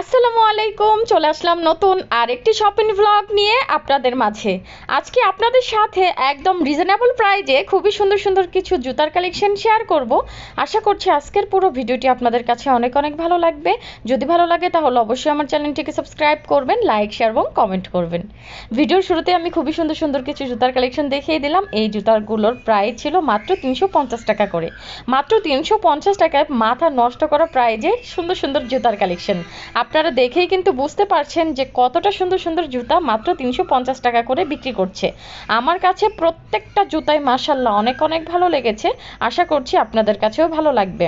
আসসালামু আলাইকুম, চলে আসলাম নতুন আরেকটি শপিং ভ্লগ নিয়ে আপনাদের মাঝে। আজকে আপনাদের সাথে একদম রিজনেবল প্রাইজে খুবই সুন্দর সুন্দর কিছু জুতার কালেকশন শেয়ার করব। আশা করছি আজকের পুরো ভিডিওটি আপনাদের কাছে অনেক অনেক ভালো লাগবে। যদি ভালো লাগে তাহলে অবশ্যই আমার চ্যানেলটিকে সাবস্ক্রাইব করবেন লাইক শেয়ার এবং কমেন্ট করবেন। ভিডিওর শুরুতে আমি খুবই সুন্দর সুন্দর কিছু জুতার কালেকশন দেখিয়ে দিলাম। এই জুতারগুলোর প্রাইস ছিল মাত্র তিনশো পঞ্চাশ টাকা করে। মাত্র তিনশো পঞ্চাশ টাকায় মাথা নষ্ট করা প্রাইজে সুন্দর সুন্দর জুতার কালেকশন আপনারা দেখেই কিন্তু বুঝতে পারছেন যে কতটা সুন্দর সুন্দর জুতা মাত্র তিনশো পঞ্চাশ টাকা করে বিক্রি করছে। আমার কাছে প্রত্যেকটা জুতাই মার্শাল্লাহ অনেক অনেক ভালো লেগেছে। আশা করছি আপনাদের কাছেও ভালো লাগবে।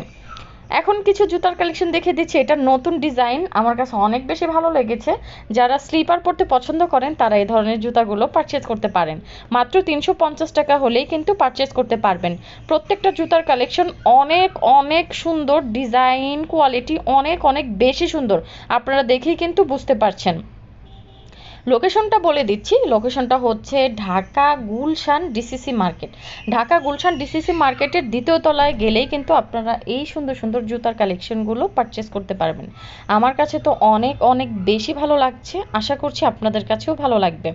এখন কিছু জুতার কালেকশন দেখে দিচ্ছি। এটা নতুন ডিজাইন আমার কাছে অনেক বেশি ভালো লেগেছে। যারা স্লিপার পরতে পছন্দ করেন, তারা এই ধরনের জুতাগুলো পারচেজ করতে পারেন। মাত্র তিনশো পঞ্চাশ টাকা হলেই কিন্তু পারচেজ করতে পারবেন। প্রত্যেকটা জুতার কালেকশন অনেক অনেক সুন্দর। ডিজাইন কোয়ালিটি অনেক অনেক বেশি সুন্দর। আপনারা দেখেই কিন্তু বুঝতে পারছেন। লোকেশনটা বলে দিচ্ছি। লোকেশনটা হচ্ছে Dhaka Gulshan DCC market Dhaka Gulshan DCC মার্কেটের দ্বিতীয় তলায় গেলেই কিন্তু আপনারা এই সুন্দর সুন্দর জুতার কালেকশনগুলো পারচেস করতে পারবেন। আমার কাছে তো অনেক অনেক বেশি ভালো লাগছে। আশা করছি আপনাদের কাছেও ভালো লাগবে।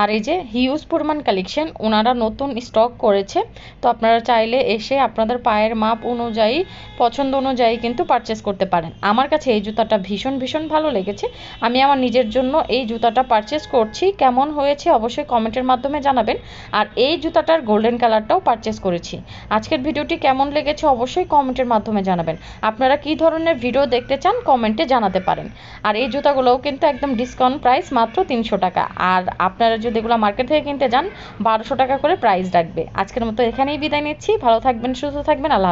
আর এই যে হিউজ পরিমাণ কালেকশন ওনারা নতুন স্টক করেছে। তো আপনারা চাইলে এসে আপনাদের পায়ের মাপ অনুযায়ী, পছন্দ অনুযায়ী কিন্তু পারচেস করতে পারেন। আমার কাছে এই জুতাটা ভীষণ ভীষণ ভালো লেগেছে। আমি আমার নিজের জন্য এই জুতাটা পারচেস করছি, কেমন হয়েছে অবশ্যই কমেন্টের মাধ্যমে জানাবেন। আর এই জুতাটার গোল্ডেন কালারটাও পারচেস করেছি। আজকের ভিডিওটি কেমন লেগেছে অবশ্যই কমেন্টের মাধ্যমে জানাবেন। আপনারা কি ধরনের ভিডিও দেখতে চান কমেন্টে জানাতে পারেন। আর এই জুতাগুলোও কিন্তু একদম ডিসকাউন্ট প্রাইস মাত্র তিনশো টাকা। আর আপনারা যদি এগুলো মার্কেট থেকে কিনতে যান, বারোশো টাকা করে প্রাইস রাখবে। আজকের মতো এখানেই বিদায় নিচ্ছি। ভালো থাকবেন, সুস্থ থাকবেন, আল্লাহ